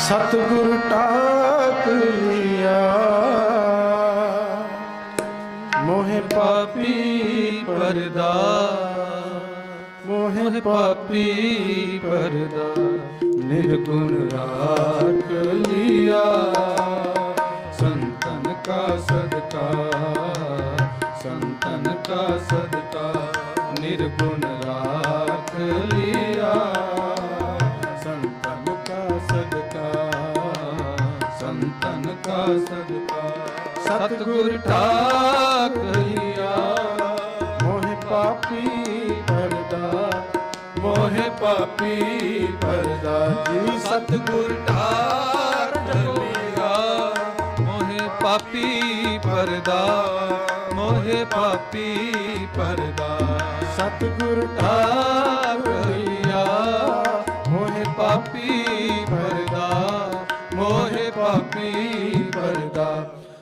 ਸਤਿਗੁਰ ਟਾਕ ਲਿਆ। ਮੋਹਿ ਪਾਪੀ ਪਰਦਾ। ਮੋਹਿ ਪਾਪੀ ਪਰਦਾ। ਨਿਰਗੁਣ ਰਾਖ ਲਿਆ। ਸੰਤਨ ਕਾ ਸਦਕਾ। ਸੰਤਨ ਕਾ ਸਦਕਾ। ਨਿਰਗੁਣ ਰਾਖ ਲਿਆ। ਸਦਕਾ। ਸਤਿਗੁਰ ਠਾਕ ਲਿਆ ਮੋਹਿ ਪਾਪੀ ਪਰਦਾ। ਮੋਹਿ ਪਾਪੀ ਪਰਦਾ। ਜੀ ਸਤਿਗੁਰ ਢਾਕ ਲਿਆ ਮੋਹਿ ਪਾਪੀ ਪਰਦਾ। ਮੋਹਿ ਪਾਪੀ ਪਰਦਾ। ਸਤਿਗੁਰ ਠਾਕ ਲਿਆ ਮੋਹਿ ਪਾਪੀ ਪਰਦਾ। ਮੋਹਿ ਪਾਪੀ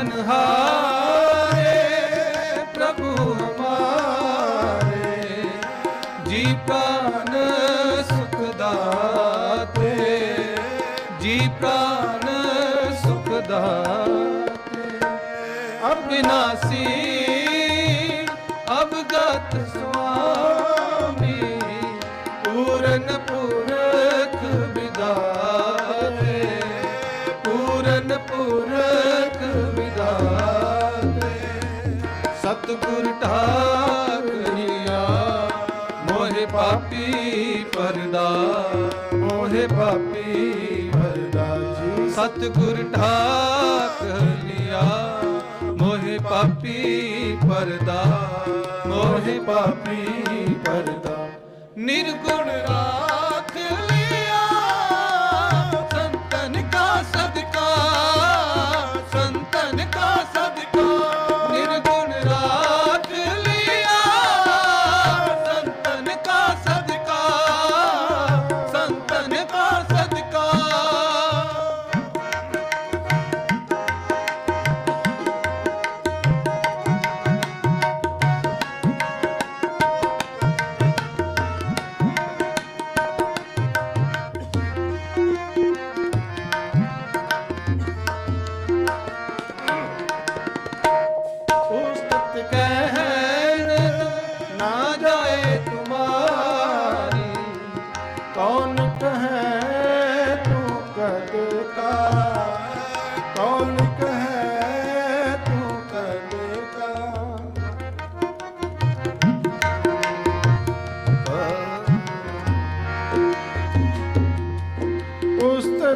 ਤਾਕਨ ਪ੍ਰਭੂ ਹਮਾਰੇ ਜੀ ਪ੍ਰਾਨ ਸੁਖ ਦਾਤੇ ਜੀ ਪ੍ਰਾਨ ਸੁਖ ਦਾਤੇ। ਅਬਿਨਾਸੀ ਅਵਗਤ ਸੋ ਮੋਹਿ ਪਾਪੀ ਪਰਦਾ, ਮੋਹਿ ਪਾਪੀ ਪਰਦਾ ਜੀ। ਸਤਿਗੁਰ ਢਾਕ ਲਿਆ, ਮੋਹਿ ਪਾਪੀ ਪਰਦਾ, ਮੋਹਿ ਪਾਪੀ ਪਰਦਾ। ਨਿਰਗੁਣ ਰਾਖ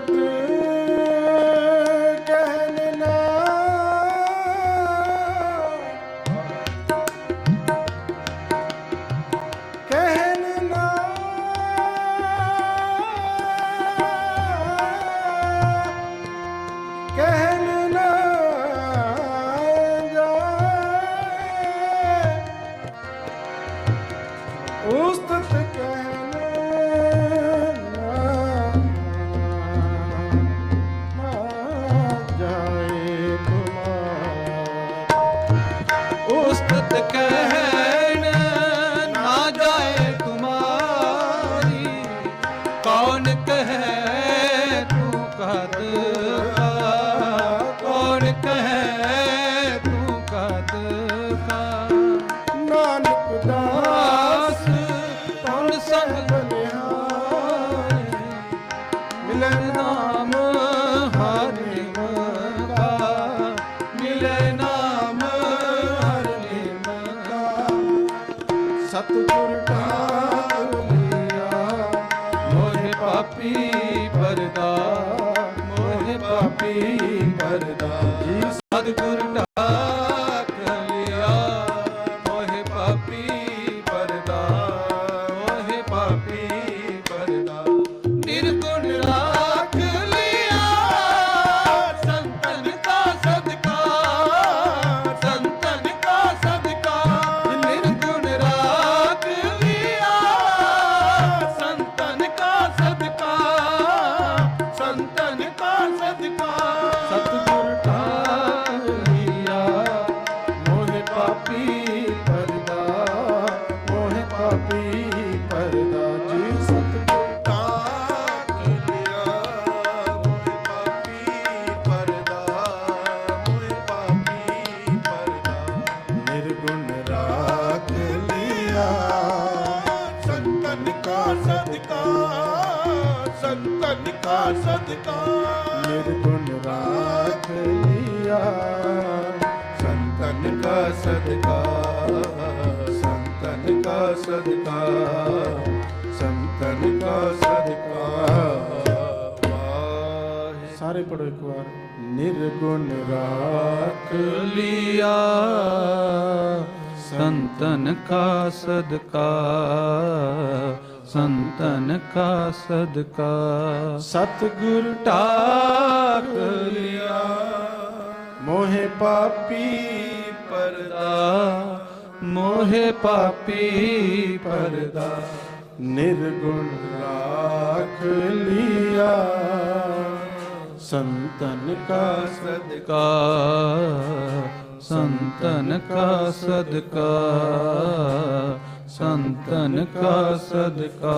Thank you. ਪਾਪੀ ਪਰਦਾ ਮੋਹਿ ਪਾਪੀ ਪਰਦਾ ਜੀ ਸਤਿਗੁਰ ਢਾਕ ਲਿਆ, ਮੋਹਿ ਪਾਪੀ ਪਰਦਾ ਮੋਹਿ ਪਾਪੀ ਪਰਦਾ ਨਿਰਗੁਣ ਰਾਖ ਨਿਰਗੁਣ ਰਾਖ ਲਿਆ ਸੰਤਨ ਕਾ ਸਦਕਾ ਸੰਤਨ ਕਾ ਸਦਕਾ ਸੰਤਨ ਕਾ ਸਦਕਾ ਸਾਰੇ ਪੜੋ ਇੱਕ ਵਾਰ ਨਿਰਗੁਣ ਰਾਖ ਲਿਆ ਸੰਤਨ ਕਾ ਸਦਕਾ ਸੰਤਨ ਕਾ ਸਦਕਾ। ਸਤਿਗੁਰ ਢਾਕ ਲਿਆ ਮੋਹਿ ਪਾਪੀ ਪਰਦਾ। ਮੋਹਿ ਪਾਪੀ ਪਰਦਾ। ਨਿਰਗੁਣ ਰਾਖ ਲਿਆ ਸੰਤਨ ਕਾ ਸਦਕਾ। ਸੰਤਨ ਕਾ ਸਦਕਾ। ਸੰਤਨ ਕਾ ਸਦਕਾ।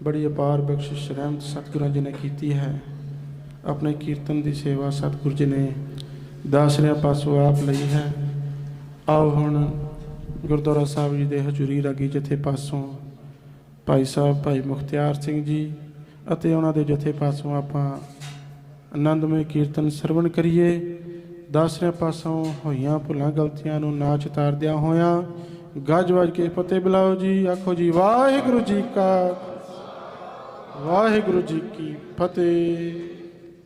ਬੜੀ ਅਪਾਰ ਬਖਸ਼ਿਸ਼ ਰਹਿਮਤ ਸਤਿਗੁਰਾਂ ਜੀ ਨੇ ਕੀਤੀ ਹੈ। ਆਪਣੇ ਕੀਰਤਨ ਦੀ ਸੇਵਾ ਸਤਿਗੁਰ ਜੀ ਨੇ ਦਾਸਰਿਆਂ ਪਾਸੋਂ ਆਪ ਲਈ ਹੈ। ਆਓ ਹੁਣ ਗੁਰਦੁਆਰਾ ਸਾਹਿਬ ਜੀ ਦੇ ਹਜ਼ੂਰੀ ਰਾਗੀ ਜਥੇ ਪਾਸੋਂ ਭਾਈ ਸਾਹਿਬ, ਭਾਈ ਮੁਖਤਿਆਰ ਸਿੰਘ ਜੀ ਅਤੇ ਉਹਨਾਂ ਦੇ ਜਥੇ ਪਾਸੋਂ ਆਪਾਂ ਆਨੰਦਮਈ ਕੀਰਤਨ ਸਰਵਣ ਕਰੀਏ। ਦਾਸਰਿਆਂ ਪਾਸੋਂ ਹੋਈਆਂ ਭੁੱਲਾਂ ਗਲਤੀਆਂ ਨੂੰ ਨਾ ਚਿਤਾਰਦਿਆਂ ਹੋਇਆਂ ਗੱਜ ਵੱਜ ਕੇ ਫਤਿਹ ਬੁਲਾਓ ਜੀ, ਆਖੋ ਜੀ, ਵਾਹਿਗੁਰੂ ਜੀ ਕਾ ਵਾਹਿਗੁਰੂ ਜੀ ਕੀ ਫਤਿਹ।